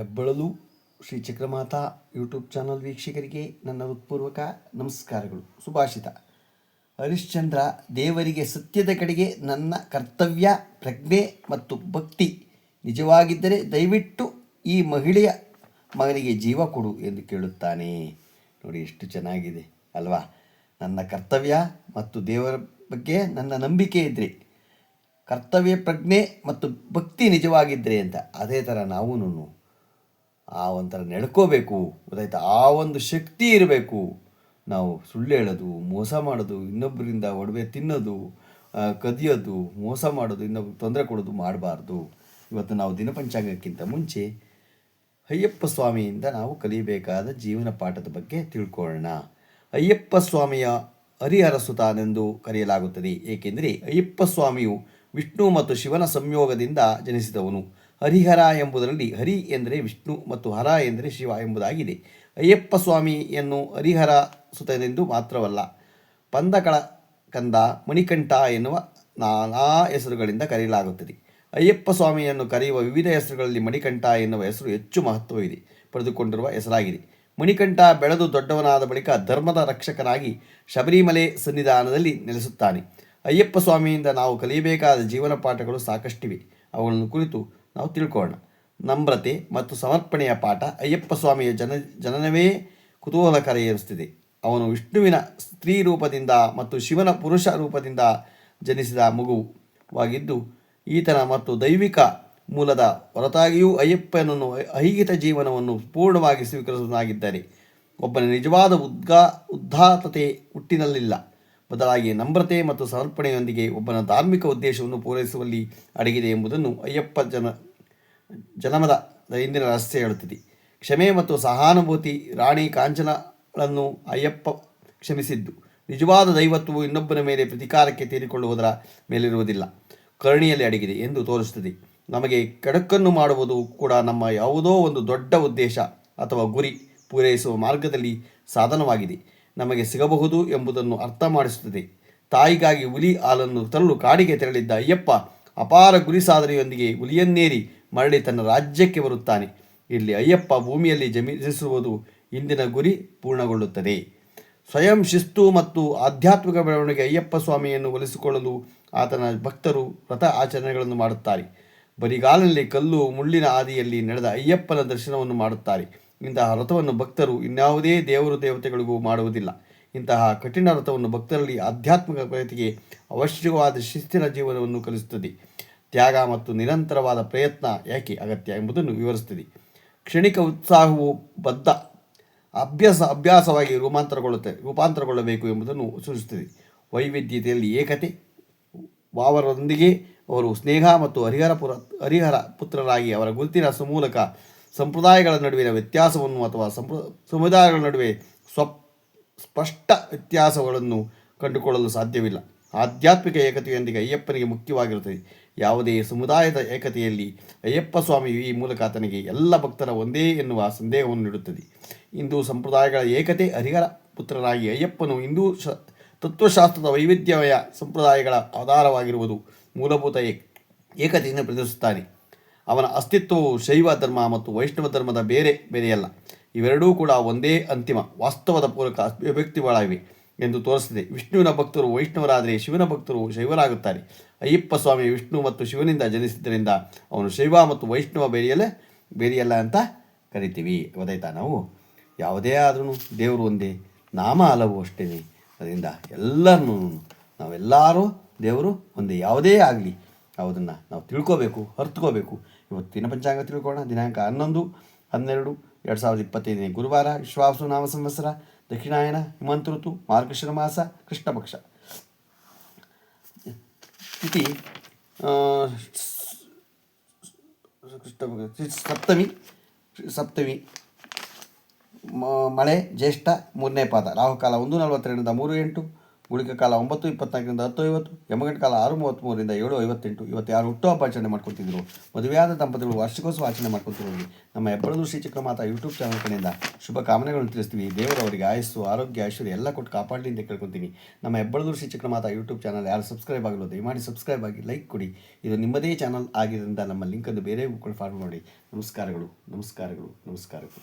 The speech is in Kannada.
ಹೆಬ್ಬಳಲು ಶ್ರೀ ಚಕ್ರಮಾತಾ ಯೂಟ್ಯೂಬ್ ಚಾನಲ್ ವೀಕ್ಷಕರಿಗೆ ನನ್ನ ಹೃತ್ಪೂರ್ವಕ ನಮಸ್ಕಾರಗಳು. ಸುಭಾಷಿತ. ಹರಿಶ್ಚಂದ್ರ ದೇವರಿಗೆ ಸತ್ಯದ ಕಡೆಗೆ ನನ್ನ ಕರ್ತವ್ಯ, ಪ್ರಜ್ಞೆ ಮತ್ತು ಭಕ್ತಿ ನಿಜವಾಗಿದ್ದರೆ ದಯವಿಟ್ಟು ಈ ಮಹಿಳೆಯ ಮಗನಿಗೆ ಜೀವ ಕೊಡು ಎಂದು ಕೇಳುತ್ತಾನೆ. ನೋಡಿ ಎಷ್ಟು ಚೆನ್ನಾಗಿದೆ ಅಲ್ವಾ? ನನ್ನ ಕರ್ತವ್ಯ ಮತ್ತು ದೇವರ ಬಗ್ಗೆ ನನ್ನ ನಂಬಿಕೆ ಇದ್ದರೆ ಕರ್ತವ್ಯ, ಪ್ರಜ್ಞೆ ಮತ್ತು ಭಕ್ತಿ ನಿಜವಾಗಿದ್ದರೆ ಅಂತ. ಅದೇ ಥರ ನಾವೂ ಆ ಒಂಥರ ನಡ್ಕೋಬೇಕು, ಗೊತ್ತಾಯ್ತಾ? ಆ ಒಂದು ಶಕ್ತಿ ಇರಬೇಕು. ನಾವು ಸುಳ್ಳು ಹೇಳೋದು, ಮೋಸ ಮಾಡೋದು ಇನ್ನೊಬ್ಬರಿಂದ ಒಡವೆ ತಿನ್ನೋದು ಕದಿಯೋದು, ಮೋಸ ಮಾಡೋದು, ಇನ್ನೊಬ್ರು ತೊಂದರೆ ಕೊಡೋದು ಮಾಡಬಾರ್ದು. ಇವತ್ತು ನಾವು ದಿನಪಂಚಾಂಗಕ್ಕಿಂತ ಮುಂಚೆ ಅಯ್ಯಪ್ಪ ಸ್ವಾಮಿಯಿಂದ ನಾವು ಕಲಿಯಬೇಕಾದ ಜೀವನ ಪಾಠದ ಬಗ್ಗೆ ತಿಳ್ಕೊಳ್ಳೋಣ. ಅಯ್ಯಪ್ಪ ಸ್ವಾಮಿಯ ಹರಿಹರ ಸುತಾನೆಂದು ಕರೆಯಲಾಗುತ್ತದೆ. ಏಕೆಂದರೆ ಅಯ್ಯಪ್ಪ ಸ್ವಾಮಿಯು ವಿಷ್ಣು ಮತ್ತು ಶಿವನ ಸಂಯೋಗದಿಂದ ಜನಿಸಿದವನು. ಹರಿಹರ ಎಂಬುದರಲ್ಲಿ ಹರಿ ಎಂದರೆ ವಿಷ್ಣು ಮತ್ತು ಹರ ಎಂದರೆ ಶಿವ ಎಂಬುದಾಗಿದೆ. ಅಯ್ಯಪ್ಪ ಸ್ವಾಮಿಯನ್ನು ಹರಿಹರ ಸುತನೆಂದು ಮಾತ್ರವಲ್ಲ, ಪಂದಕಳ ಕಂದ ಮಣಿಕಂಠ ಎನ್ನುವ ನಾನಾ ಹೆಸರುಗಳಿಂದ ಕರೆಯಲಾಗುತ್ತದೆ. ಅಯ್ಯಪ್ಪ ಸ್ವಾಮಿಯನ್ನು ಕರೆಯುವ ವಿವಿಧ ಹೆಸರುಗಳಲ್ಲಿ ಮಣಿಕಂಠ ಎನ್ನುವ ಹೆಸರು ಹೆಚ್ಚು ಮಹತ್ವವಿದೆ. ಪಡೆದುಕೊಂಡಿರುವ ಹೆಸರಾಗಿದೆ. ಮಣಿಕಂಠ ಬೆಳೆದು ದೊಡ್ಡವನಾದ ಬಳಿಕ ಧರ್ಮದ ರಕ್ಷಕನಾಗಿ ಶಬರಿಮಲೆ ಸನ್ನಿಧಾನದಲ್ಲಿ ನೆಲೆಸುತ್ತಾನೆ. ಅಯ್ಯಪ್ಪ ಸ್ವಾಮಿಯಿಂದ ನಾವು ಕಲಿಯಬೇಕಾದ ಜೀವನ ಪಾಠಗಳು ಸಾಕಷ್ಟಿವೆ. ಅವುಗಳನ್ನು ಕುರಿತು ನಾವು ತಿಳ್ಕೊಳ್ಳೋಣ. ನಮ್ರತೆ ಮತ್ತು ಸಮರ್ಪಣೆಯ ಪಾಠ ಅಯ್ಯಪ್ಪ ಸ್ವಾಮಿಯ ಜನ, ಜನನವೇ ಕುತೂಹಲಕರ ಏರಿಸ್ತಿದೆ ಅವನು ವಿಷ್ಣುವಿನ ಸ್ತ್ರೀ ರೂಪದಿಂದ ಮತ್ತು ಶಿವನ ಪುರುಷ ರೂಪದಿಂದ ಜನಿಸಿದ ಮಗುವಾಗಿದ್ದು, ಈತನ ಮತ್ತು ದೈವಿಕ ಮೂಲದ ಹೊರತಾಗಿಯೂ ಅಯ್ಯಪ್ಪನನ್ನು ಐಹಿಕ ಜೀವನವನ್ನು ಪೂರ್ಣವಾಗಿ ಸ್ವೀಕರಿಸುವನಾಗಿದ್ದಾರೆ ಒಬ್ಬನ ನಿಜವಾದ ಉದ್ಗಾ, ಉದ್ಧಾತತೆ ಹುಟ್ಟಿನಲ್ಲಿಲ್ಲ. ಬದಲಾಗಿ ನಮ್ರತೆ ಮತ್ತು ಸಮರ್ಪಣೆಯೊಂದಿಗೆ ಒಬ್ಬನ ಧಾರ್ಮಿಕ ಉದ್ದೇಶವನ್ನು ಪೂರೈಸುವಲ್ಲಿ ಅಡಗಿದೆ ಎಂಬುದನ್ನು ಅಯ್ಯಪ್ಪ ಜನ, ಜನಮದ ಇಂದಿನ ರಹಸ್ಯ ಹೇಳುತ್ತದೆ. ಕ್ಷಮೆ ಮತ್ತು ಸಹಾನುಭೂತಿ, ರಾಣಿ ಕಾಂಚನಗಳನ್ನು ಅಯ್ಯಪ್ಪ ಕ್ಷಮಿಸಿದ್ದು. ನಿಜವಾದ ದೈವತ್ವವು ಇನ್ನೊಬ್ಬನ ಮೇಲೆ ಪ್ರತಿಕಾರಕ್ಕೆ ತೀರಿಕೊಳ್ಳುವುದರ ಮೇಲಿರುವುದಿಲ್ಲ. ಕರುಣಿಯಲ್ಲಿ ಅಡಗಿದೆ ಎಂದು ತೋರಿಸುತ್ತದೆ. ನಮಗೆ ಕೆಡಕನ್ನು ಮಾಡುವುದು ಕೂಡ ನಮ್ಮ ಯಾವುದೋ ಒಂದು ದೊಡ್ಡ ಉದ್ದೇಶ ಅಥವಾ ಗುರಿ ಪೂರೈಸುವ ಮಾರ್ಗದಲ್ಲಿ ಸಾಧನವಾಗಿದೆ. ನಮಗೆ ಸಿಗಬಹುದು ಎಂಬುದನ್ನು ಅರ್ಥ ಮಾಡಿಸುತ್ತದೆ ತಾಯಿಗಾಗಿ ಹುಲಿ ಹಾಲನ್ನು ತರಲು ಕಾಡಿಗೆ ತೆರಳಿದ್ದ ಅಯ್ಯಪ್ಪ ಅಪಾರ ಗುರಿ ಸಾಧನೆಯೊಂದಿಗೆ ಹುಲಿಯನ್ನೇರಿ ಮರಳಿ ತನ್ನ ರಾಜ್ಯಕ್ಕೆ ಬರುತ್ತಾನೆ. ಇಲ್ಲಿ ಅಯ್ಯಪ್ಪ ಭೂಮಿಯಲ್ಲಿ ಜಮೀನಿಸುವುದು ಇಂದಿನ ಗುರಿ ಪೂರ್ಣಗೊಳ್ಳುತ್ತದೆ. ಸ್ವಯಂ ಶಿಸ್ತು ಮತ್ತು ಆಧ್ಯಾತ್ಮಿಕ ಬೆಳವಣಿಗೆ ಅಯ್ಯಪ್ಪ ಸ್ವಾಮಿಯನ್ನು ಒಲಿಸಿಕೊಳ್ಳಲು ಆತನ ಭಕ್ತರು ವ್ರತ ಆಚರಣೆಗಳನ್ನು ಮಾಡುತ್ತಾರೆ. ಬರಿಗಾಲಿನಲ್ಲಿ ಕಲ್ಲು ಮುಳ್ಳಿನ ಆದಿಯಲ್ಲಿ ನಡೆದ ಅಯ್ಯಪ್ಪನ ದರ್ಶನವನ್ನು ಮಾಡುತ್ತಾರೆ. ಇಂತಹ ರಥವನ್ನು ಭಕ್ತರು ಇನ್ಯಾವುದೇ ದೇವರು ದೇವತೆಗಳಿಗೂ ಮಾಡುವುದಿಲ್ಲ. ಇಂತಹ ಕಠಿಣ ರಥವನ್ನು ಭಕ್ತರಲ್ಲಿ ಆಧ್ಯಾತ್ಮಿಕ ಪ್ರಗತಿಗೆ ಅವಶ್ಯಕವಾದ ಶಿಸ್ತಿನ ಜೀವನವನ್ನು ಕಲಿಸುತ್ತದೆ. ತ್ಯಾಗ ಮತ್ತು ನಿರಂತರವಾದ ಪ್ರಯತ್ನ ಯಾಕೆ ಅಗತ್ಯ ಎಂಬುದನ್ನು ವಿವರಿಸುತ್ತದೆ. ಕ್ಷಣಿಕ ಉತ್ಸಾಹವು ಬದ್ಧ, ಅಭ್ಯಾಸ ಅಭ್ಯಾಸವಾಗಿ ರೂಪಾಂತರಗೊಳ್ಳುತ್ತೆ, ರೂಪಾಂತರಗೊಳ್ಳಬೇಕು ಎಂಬುದನ್ನು ಸೂಚಿಸುತ್ತದೆ. ವೈವಿಧ್ಯತೆಯಲ್ಲಿ ಏಕತೆ, ವಾವರದೊಂದಿಗೆ ಅವರು ಸ್ನೇಹ ಮತ್ತು ಹರಿಹರ ಪುರ ಹರಿಹರ ಪುತ್ರರಾಗಿ ಅವರ ಗುರುತಿನ ಮೂಲಕ ಸಂಪ್ರದಾಯಗಳ ನಡುವಿನ ವ್ಯತ್ಯಾಸವನ್ನು ಅಥವಾ ಸಂಪ್ರ, ಸಮುದಾಯಗಳ ನಡುವೆ ಸ್ವಪ್, ಸ್ಪಷ್ಟ ವ್ಯತ್ಯಾಸಗಳನ್ನು ಕಂಡುಕೊಳ್ಳಲು ಸಾಧ್ಯವಿಲ್ಲ. ಆಧ್ಯಾತ್ಮಿಕ ಏಕತೆಯೊಂದಿಗೆ ಅಯ್ಯಪ್ಪನಿಗೆ ಮುಖ್ಯವಾಗಿರುತ್ತದೆ. ಯಾವುದೇ ಸಮುದಾಯದ ಏಕತೆಯಲ್ಲಿ ಅಯ್ಯಪ್ಪ ಸ್ವಾಮಿಯು ಈ ಮೂಲಕ ಆತನಿಗೆ ಎಲ್ಲ ಭಕ್ತರ ಒಂದೇ ಎನ್ನುವ ಸಂದೇಹವನ್ನು ನೀಡುತ್ತದೆ. ಹಿಂದೂ ಸಂಪ್ರದಾಯಗಳ ಏಕತೆ ಹರಿಹರ ಪುತ್ರರಾಗಿ ಅಯ್ಯಪ್ಪನು ಹಿಂದೂ ಶ, ತತ್ವಶಾಸ್ತ್ರದ ವೈವಿಧ್ಯಮಯ ಸಂಪ್ರದಾಯಗಳ ಆಧಾರವಾಗಿರುವುದು ಮೂಲಭೂತ ಏಕ ಏಕತೆಯನ್ನು ಪ್ರದರ್ಶಿಸುತ್ತಾನೆ. ಅವನ ಅಸ್ತಿತ್ವವು ಶೈವ ಧರ್ಮ ಮತ್ತು ವೈಷ್ಣವ ಧರ್ಮದ ಬೇರೆ ಬೇರೆಯಲ್ಲ. ಇವೆರಡೂ ಕೂಡ ಒಂದೇ ಅಂತಿಮ, ವಾಸ್ತವದ ಪೂರಕ ಅಭಿವ್ಯಕ್ತಿಗಳಾಗಿವೆ ಎಂದು ತೋರಿಸಿದೆ ವಿಷ್ಣುವಿನ ಭಕ್ತರು ವೈಷ್ಣವರಾದರೆ ಶಿವನ ಭಕ್ತರು ಶೈವರಾಗುತ್ತಾರೆ. ಅಯ್ಯಪ್ಪ ಸ್ವಾಮಿ ವಿಷ್ಣು ಮತ್ತು ಶಿವನಿಂದ ಜನಿಸಿದ್ದರಿಂದ ಅವನು ಶೈವ ಮತ್ತು ವೈಷ್ಣವ ಬೇರೆಯಲ್ಲೇ, ಬೇರೆಯಲ್ಲ ಅಂತ ಕರಿತೀವಿ. ಗೊತ್ತಾಯ್ತಾ ನಾವು? ಯಾವುದೇ ಆದ್ರೂ ದೇವರು ಒಂದೇ, ನಾಮ ಹಲವು ಅಷ್ಟೇ ಅದರಿಂದ ಎಲ್ಲರನ್ನೂ ನಾವೆಲ್ಲರೂ ದೇವರು ಒಂದೇ. ಯಾವುದೇ ಆಗಲಿ ಅದನ್ನು ನಾವು ತಿಳ್ಕೋಬೇಕು ಅರ್ಥಕೋಬೇಕು ಇವತ್ತಿನ ಪಂಚಾಂಗ ತಿಳ್ಕೊಳ್ಳೋಣ ದಿನಾಂಕ ಹನ್ನೊಂದು ಹನ್ನೆರಡು ಎರಡು ಸಾವಿರದ ಇಪ್ಪತ್ತೈದನೇ ಗುರುವಾರ ವಿಶ್ವಾಸು ನಾಮ ಸಂವತ್ಸರ ದಕ್ಷಿಣಾಯನ ಹಿಮಂತ ಋತು ಮಾರ್ಗಶಿರ ಮಾಸ ಕೃಷ್ಣ ಪಕ್ಷ ತಿಥಿ ಆ, ಕೃಷ್ಣ ಪಕ್ಷ ಸಪ್ತಮಿ ಸಪ್ತಮಿ ಮ- ಮಳೆ ಜ್ಯೇಷ್ಠ ಮೂರನೇ ಪಾದ ರಾಹುಕಾಲ ಒಂದು ನಲವತ್ತೆರಡರಿಂದ ಮೂರು ಎಂಟು ಗುಳಿಕ ಕಾಲ ಒಂಬತ್ತು, ಇಪ್ಪತ್ನಾಲ್ಕರಿಂದ ಹತ್ತು, ಐವತ್ತು ಯಮಗಂಟ ಕಾಲ ಆರು ಮೂವತ್ತ್ಮೂರರಿಂದ ಏಳು, ಐವತ್ತೆಂಟು ಇವತ್ತು ಯಾರು ಹುಟ್ಟುಹಬ್ಬ ಆಚರಣೆ ಮಾಡ್ಕೊತಿದ್ರು ಮದುವೆಯಾದ ದಂಪತಿಗಳು ವಾರ್ಷಿಕೋತ್ಸವ ಆಚರಣೆ ಮಾಡ್ಕೊತಿರೋದು ನಮ್ಮ ಹೆಬ್ಬಳದು ಶ್ರೀ ಚಕ್ರಮಾತಾ ಯೂಟ್ಯೂಬ್ ಚಾನಲ್ ಕಡೆಯಿಂದ ಶುಭ ಕಾಮನೆಗಳನ್ನು ತಿಳಿಸ್ತೀವಿ. ದೇವರವರಿಗೆ ಆಯಸ್ಸು, ಆರೋಗ್ಯ, ಐಶ್ವರ್ಯ ಎಲ್ಲ ಕೊಟ್ಟು ಕಾಪಾಡಲಿ ಅಂತ ಕೇಳ್ಕೊತೀನಿ ನಮ್ಮ ಹೆಬ್ಬಳದು ಶ್ರೀ ಚಕ್ರಮಾತಾ ಯೂಟ್ಯೂಬ್ ಚಾನಲ್ ಯಾರು ಸಬ್ಸ್ಕ್ರೈಬ್ ಆಗಲು ದಯಮಾಡಿ ಸಬ್ಸ್ಕ್ರೈಬ್ ಆಗಿ ಲೈಕ್ ಕೊಡಿ. ಇದು ನಿಮ್ಮದೇ ಚಾನಲ್ ಆಗಿದ್ದರಿಂದ ನಮ್ಮ ಲಿಂಕನ್ನು ಬೇರೆ ಫಾರ್ವರ್ಡ್ ಮಾಡಿ ನಮಸ್ಕಾರಗಳು ನಮಸ್ಕಾರಗಳು ನಮಸ್ಕಾರಗಳು.